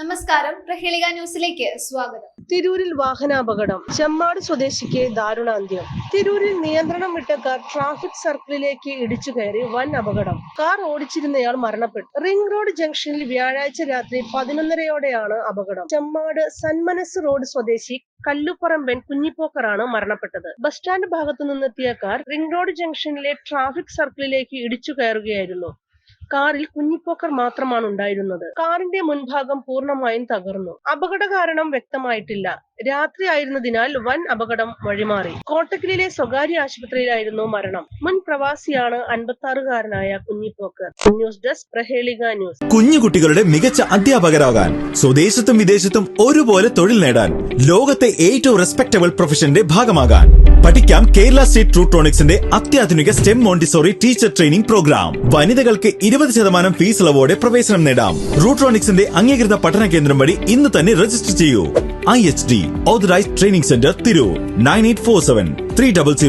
നമസ്കാരം. പ്രഹേളിക ന്യൂസിലേക്ക് സ്വാഗതം. തിരൂരിൽ വാഹനാപകടം. ചെമ്മാട് സ്വദേശിക്ക് ദാരുണാന്ത്യം. തിരൂരിൽ നിയന്ത്രണം വിട്ട കാർ ട്രാഫിക് സർക്കിളിലേക്ക് ഇടിച്ചു കയറി വൻ അപകടം. കാർ ഓടിച്ചിരുന്നയാൾ മരണപ്പെട്ടു. റിംഗ് റോഡ് ജംഗ്ഷനിൽ വ്യാഴാഴ്ച രാത്രി പതിനൊന്നരയോടെയാണ് അപകടം. ചെമ്മാട് സന്മനസ് റോഡ് സ്വദേശി കല്ലുപറമ്പൻ കുഞ്ഞിപ്പോക്കറാണ് മരണപ്പെട്ടത്. ബസ് സ്റ്റാൻഡ് ഭാഗത്തു നിന്നെത്തിയ കാർ റിംഗ് റോഡ് ജംഗ്ഷനിലെ ട്രാഫിക് സർക്കിളിലേക്ക് ഇടിച്ചു കയറുകയായിരുന്നു. കാറിൽ കുഞ്ഞിപ്പോക്കർ മാത്രമാണ് ഉണ്ടായിരുന്നത്. കാറിന്റെ മുൻഭാഗം പൂർണമായും തകർന്നു. അപകട കാരണം വ്യക്തമായിട്ടില്ല. രാത്രി ആയിരുന്നതിനാൽ വൻ അപകടം വഴിമാറി. കോട്ടക്കലിലെ സ്വകാര്യ ആശുപത്രിയിലായിരുന്നു മരണം. മുൻ പ്രവാസിയാണ് അൻപത്തി ആറുകാരനായ Kunhipokker news desk Prahelika news. കുഞ്ഞുകുട്ടികളുടെ മികച്ച അധ്യാപകരാകാൻ സ്വദേശത്തും വിദേശത്തും ഒരുപോലെ തൊഴിൽ നേടാൻ ലോകത്തെ ഏറ്റവും റെസ്പെക്ടബിൾ പ്രൊഫഷന്റെ ഭാഗമാകാൻ. പഠിക്കാം കേരള സ്റ്റേറ്റ് ട്രൂട്രോണിക്സിന്റെ അത്യാധുനിക stem Montessori teacher training programme. വനിതകൾക്ക് ഇരുപത് ശതമാനം ഫീസ് ഇളവോടെ പ്രവേശനം നേടാം. റൂട്രോണിക്സിന്റെ അംഗീകൃത പഠന കേന്ദ്രം വഴി ഇന്ന് തന്നെ രജിസ്റ്റർ ചെയ്യൂ. IHD, Authorized Training Center, Thiru, 9847 300